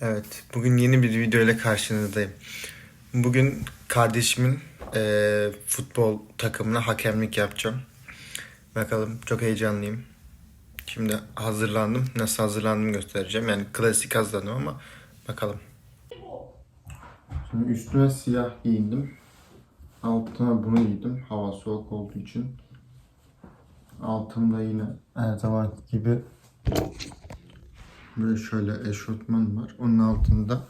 Evet, bugün yeni bir video ile karşınızdayım. Bugün kardeşimin eee, futbol takımına hakemlik yapacağım. Bakalım, çok heyecanlıyım. Şimdi hazırlandım. Nasıl hazırlandığımı göstereceğim. Yani klasik hazırlandım ama bakalım. Şimdi üstüne siyah giyindim. Altına bunu giydim. Hava soğuk olduğu için. Altımda yine her zaman gibi Böyle şöyle eşofman var. Onun altında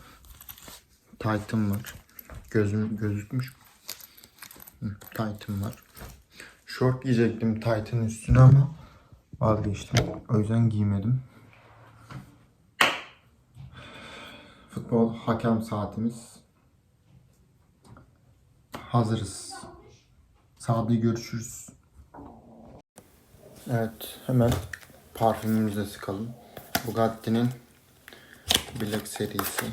taytım var. Gözüm gözükmüş. Taytım var. Şort giyecektim taytın üstüne ama vazgeçtim. O yüzden giymedim. Futbol hakem saatimiz. Hazırız. Sahada görüşürüz. Evet, hemen parfümümüzü sıkalım. Bugatti'nin Black serisi.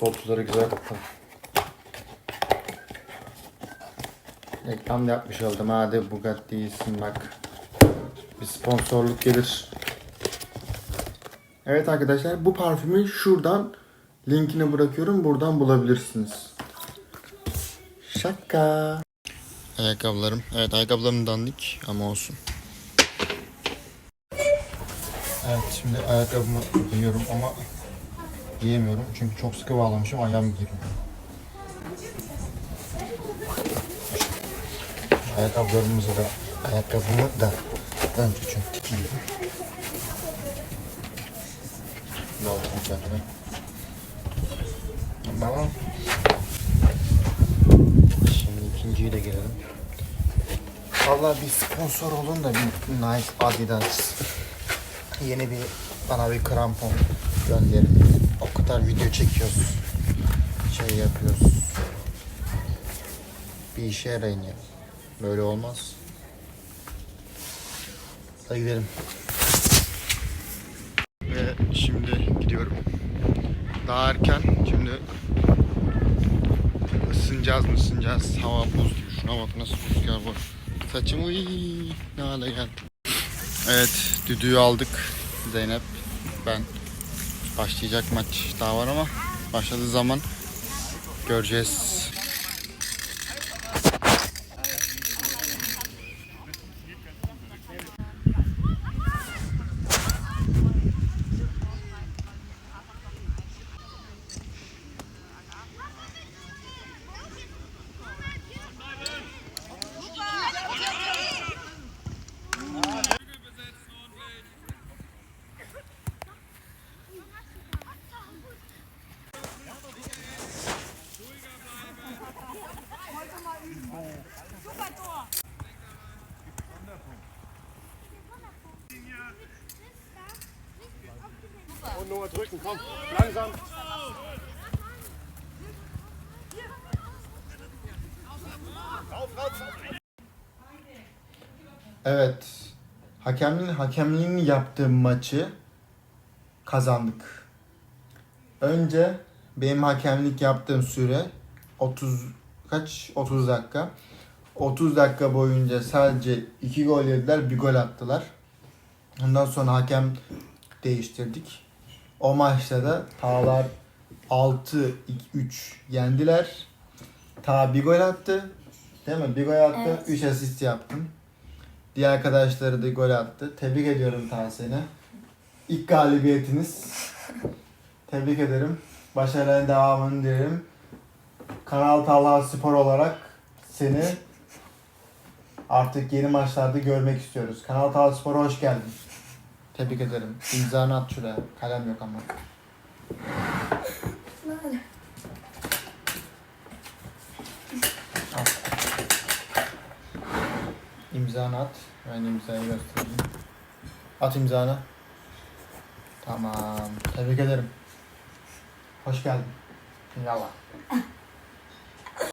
Koltukları güzel bakalım. Reklam da yapmış oldum. Hadi Bugatti iyisin bak. Bir sponsorluk gelir. Evet arkadaşlar bu parfümü şuradan linkini bırakıyorum. Buradan bulabilirsiniz. Şaka. Ayakkabılarım. Evet ayakkabılarım dandik ama olsun. Evet şimdi ayakkabımı giyiyorum ama giyemiyorum çünkü çok sıkı bağlamışım ayağım giriyor. Ayakkabılarımızı da ayakkabımı da önce. Ne oldu kendime? Tamam. Şimdi ikinciyi de gelelim. Vallahi bir sponsor olun da bir Nike Adidas yeni bir bana bir krampon gönderin. O kadar video çekiyoruz. Şey yapıyoruz. Bir işe yarayın ya. Böyle olmaz. Hadi gidelim. Ve şimdi gidiyorum. Daha erken. Şimdi ısınacağız mı ısınacağız. Hava buz gibi. Şuna bak nasıl rüzgar var. Saçım uy ne hale geldi. Evet düdüğü aldık. Zeynep ben başlayacak maç daha var ama başladığı zaman göreceğiz. Nochmal drücken, komm, langsam. Evet. Hakemliğin hakemliğini yaptığım maçı kazandık. Önce benim hakemlik yaptığım süre 30 kaç 30 dakika. 30 dakika boyunca sadece 2 gol yediler, bir gol attılar. Ondan sonra hakem değiştirdik. O maçta da Tağlar 6-3 yendiler. Ta bir gol attı. Değil mi? Bir gol attı. Evet. 3 asist yaptım. Diğer arkadaşları da gol attı. Tebrik ediyorum Ta seni. İlk galibiyetiniz. Tebrik ederim. Başarıların devamını dilerim. Kanal Talha Spor olarak seni artık yeni maçlarda görmek istiyoruz. Kanal Talha Spor'a hoş geldin. Tebrik ederim. İmzanı at şuraya. Kalem yok ama. Al. İmzanı at. Ben imzayı göstereyim. At imzanı. Tamam. Tebrik ederim. Hoş geldin. Yallah.